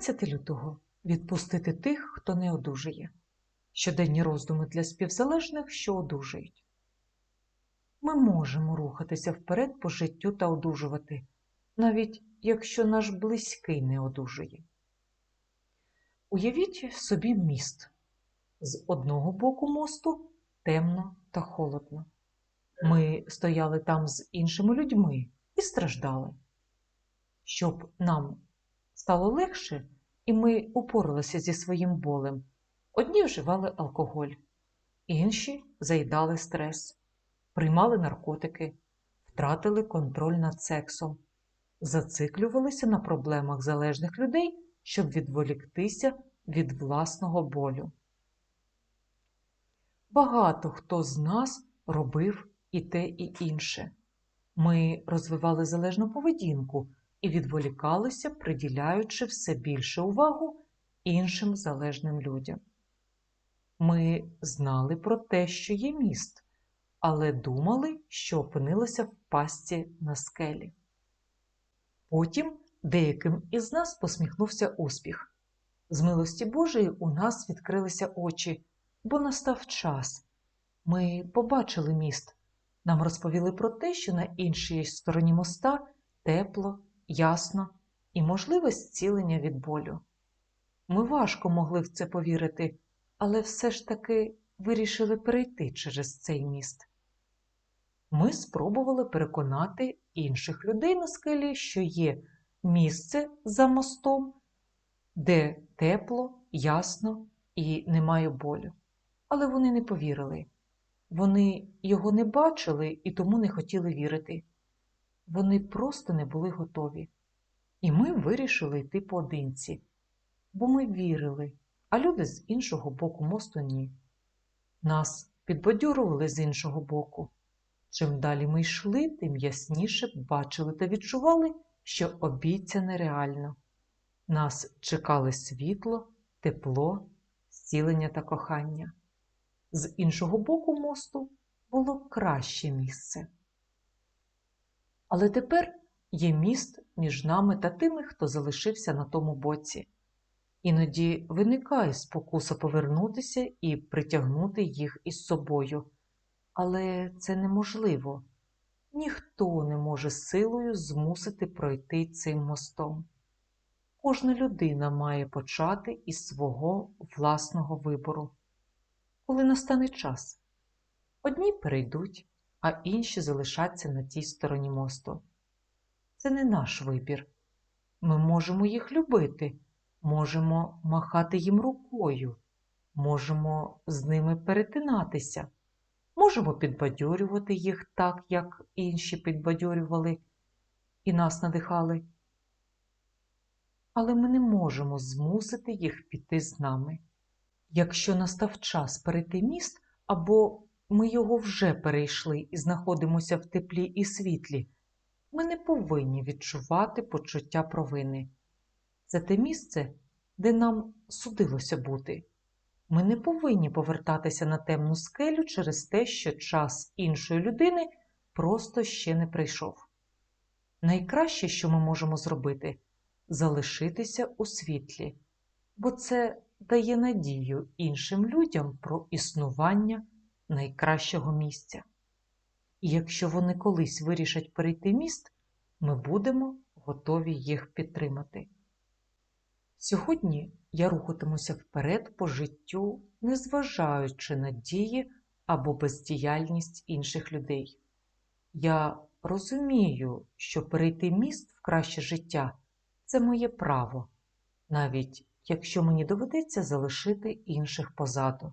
13 лютого відпустити тих, хто не одужає. Щоденні роздуми для співзалежних, що одужають. Ми можемо рухатися вперед по життю та одужувати, навіть якщо наш близький не одужує. Уявіть собі міст. З одного боку мосту темно та холодно. Ми стояли там з іншими людьми і страждали. Щоб нам стало легше, і ми упоралися зі своїм болем. Одні вживали алкоголь, інші заїдали стрес, приймали наркотики, втратили контроль над сексом, зациклювалися на проблемах залежних людей, щоб відволіктися від власного болю. Багато хто з нас робив і те, і інше. Ми розвивали залежну поведінку і відволікалися, приділяючи все більше увагу іншим залежним людям. Ми знали про те, що є міст, але думали, що опинилися в пастці на скелі. Потім деяким із нас посміхнувся успіх. З милості Божої у нас відкрилися очі, бо настав час. Ми побачили міст. Нам розповіли про те, що на іншій стороні моста тепло, ясно і можливе зцілення від болю. Ми важко могли в це повірити, але все ж таки вирішили перейти через цей міст. Ми спробували переконати інших людей на скелі, що є місце за мостом, де тепло, ясно і немає болю. Але вони не повірили. Вони його не бачили і тому не хотіли вірити. Вони просто не були готові. І ми вирішили йти поодинці, бо ми вірили, а люди з іншого боку мосту ні. Нас підбадьорували з іншого боку. Чим далі ми йшли, тим ясніше бачили та відчували, що обійця нереально. Нас чекали світло, тепло, зцілення та кохання. З іншого боку мосту було краще місце. Але тепер є міст між нами та тими, хто залишився на тому боці. Іноді виникає спокуса повернутися і притягнути їх із собою. Але це неможливо. Ніхто не може силою змусити пройти цим мостом. Кожна людина має почати із свого власного вибору. Коли настане час, одні перейдуть, а інші залишаться на тій стороні мосту. Це не наш вибір. Ми можемо їх любити, можемо махати їм рукою, можемо з ними перетинатися, можемо підбадьорювати їх так, як інші підбадьорювали і нас надихали. Але ми не можемо змусити їх піти з нами. Якщо настав час перейти міст, або ми його вже перейшли і знаходимося в теплі і світлі, ми не повинні відчувати почуття провини. Це те місце, де нам судилося бути. Ми не повинні повертатися на темну скелю через те, що час іншої людини просто ще не прийшов. Найкраще, що ми можемо зробити, залишитися у світлі, бо це дає надію іншим людям про існування найкращого місця. І якщо вони колись вирішать перейти міст, ми будемо готові їх підтримати. Сьогодні я рухатимуся вперед по життю, незважаючи на дії або бездіяльність інших людей. Я розумію, що перейти міст в краще життя це моє право, навіть якщо мені доведеться залишити інших позаду.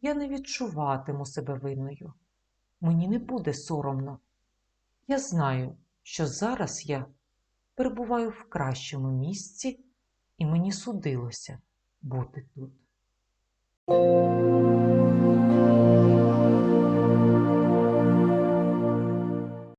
Я не відчуватиму себе винною. Мені не буде соромно. Я знаю, що зараз я перебуваю в кращому місці, і мені судилося бути тут.